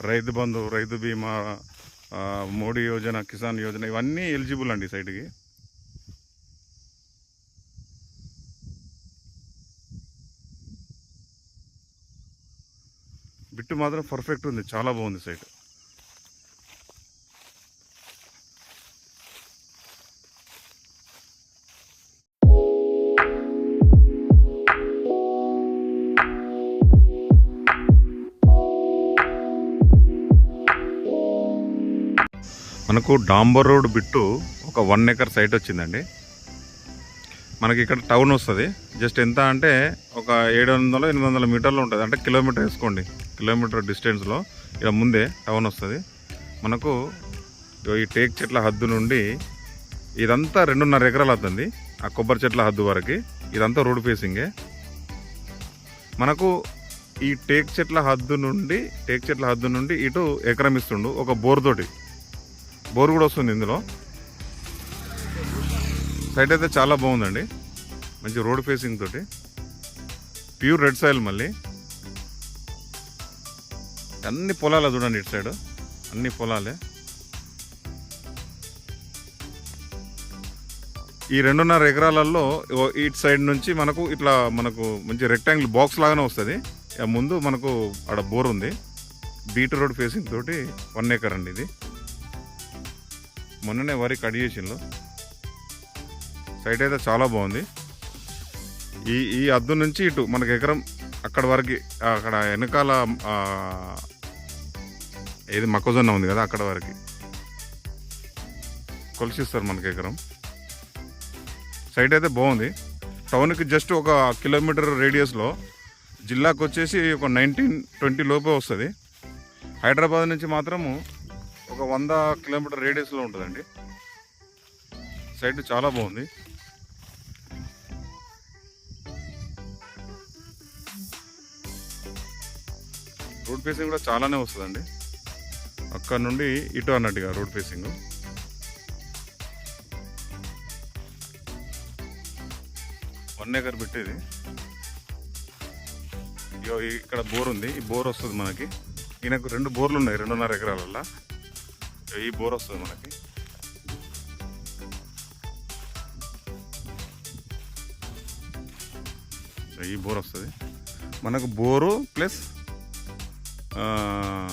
రైతు బంధు రైతు బీమా మోడీ యోజన కిసాన్ యోజన ఇవన్నీ ఎలిజిబుల్ అండి సైడ్కి సైట్కి. బిట్టు మాత్రం పర్ఫెక్ట్ ఉంది చాలా బాగుంది సైట్. మనకు డాంబర్ రోడ్ బిట్టు ఒక వన్ ఎకర్ సైట్ వచ్చిందండి. మనకి ఇక్కడ టౌన్ వస్తుంది. జస్ట్ ఎంత అంటే ఒక ఏడు వందల ఎనిమిది వందల మీటర్లు ఉంటుంది. అంటే కిలోమీటర్ వేసుకోండి. కిలోమీటర్ డిస్టెన్స్లో ఇక్కడ ముందే టౌన్ వస్తుంది. మనకు ఈ టేక్ చెట్ల హద్దు నుండి ఇదంతా రెండున్నర ఎకరాలు అవుతుంది. ఆ కొబ్బరి చెట్ల హద్దు వరకు. ఇదంతా రోడ్ ఫేసింగే మనకు ఈ టేక్ చెట్ల హద్దు నుండి టేక్ చెట్ల హద్దు నుండి ఇటు ఎకరం ఇస్తుండు ఒక బోర్ తోటి. బోర్ కూడా వస్తుంది ఇందులో. సైట్ అయితే చాలా బాగుందండి. మంచి రోడ్ ఫేసింగ్ తోటి. ప్యూర్ రెడ్ సాయిల్ మళ్ళీ. అన్ని పొలాలే చూడండి ఇటు సైడ్. అన్ని పొలాలే. ఈ రెండున్నర ఎకరాలలో ఇటు సైడ్ నుంచి మనకు ఇట్లా మనకు మంచి రెక్టాంగిల్ బాక్స్ లాగానే వస్తుంది. ముందు మనకు ఆడ బోర్ ఉంది. బీట్ రోడ్ ఫేసింగ్ తోటి వన్ ఎకర్ అండి ఇది. మొన్ననే వరి కట్ చేసిండ్రు. సైట్ అయితే చాలా బాగుంది. ఈ ఈ అద్దు నుంచి ఇటు మనకి ఎకరం అక్కడ వరకు అక్కడ వెనకాల ఏది మొక్కజొన్న ఉంది కదా అక్కడ వరకు. కొలిసిస్తారు మనకి ఎకరం. సైట్ అయితే బాగుంది. టౌన్కి జస్ట్ ఒక కిలోమీటర్ రేడియస్లో జిల్లాకు వచ్చేసి ఒక నైన్టీన్ ట్వంటీ లోపే వస్తుంది. హైదరాబాద్ నుంచి మాత్రము ఒక వంద కిలోమీటర్ రేడియస్లో ఉంటుందండి. సైట్ చాలా బాగుంది. రోడ్ ఫేసింగ్ కూడా చాలానే వస్తుందండి. అక్కడ నుండి ఇటు అన్నట్టుగా రోడ్ ఫేసింగ్. వన్ ఎకర్ పెట్టేది. ఇక్కడ బోర్ ఉంది. ఈ బోర్ వస్తుంది మనకి. ఈయనకు రెండు బోర్లు ఉన్నాయి రెండున్నర ఎకరాలల్లో. ఈ బోర్ వస్తుంది మనకి ఈ బోర్ వస్తుంది మనకు బోరు ప్లస్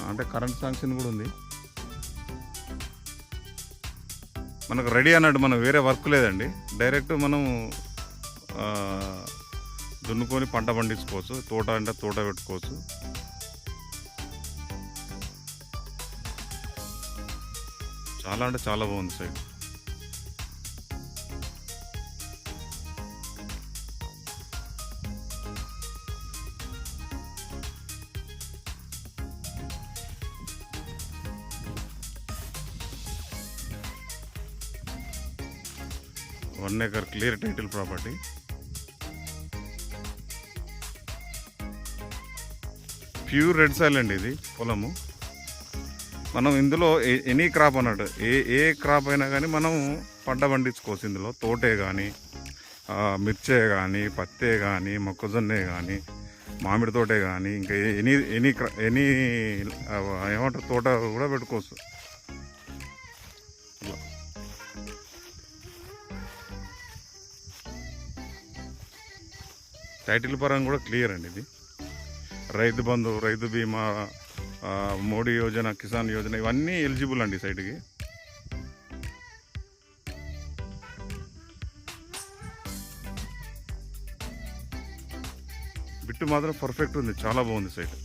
అంటే కరెంట్ శాంక్షన్ కూడా ఉంది। మనకు రెడీ అన్నట్టు మనం వేరే వర్క్ లేదండి। డైరెక్ట్ మనం దున్నుకొని పంట పండించుకోవచ్చు తోట అంటే తోట పెట్టుకోవచ్చు. చాలా అంటే చాలా బాగుంది side. One acre clear title property. Pure red soil అండి ఇది పొలము. మనం ఇందులో ఎనీ క్రాప్ అన్నట్టు ఏ ఏ క్రాప్ అయినా కానీ మనం పంట పండించుకోవచ్చు ఇందులో. తోటే కానీ మిర్చే కానీ పత్తే కానీ మొక్కజొన్నే కానీ మామిడి తోటే కానీ ఇంకా ఎనీ ఎనీ క్రా- ఎనీ ఏమంటారు తోట కూడా పెట్టుకోవచ్చు. టైటిల్ పరంగా కూడా క్లియర్ అండి ఇది. రైతు బంధు రైతు బీమా మోడీ యోజన కిసాన్ యోజన ఇవన్నీ ఎలిజిబుల్ అండి సైట్కి. బిట్టు మాత్రం పర్ఫెక్ట్ ఉంది చాలా బాగుంది సైట్.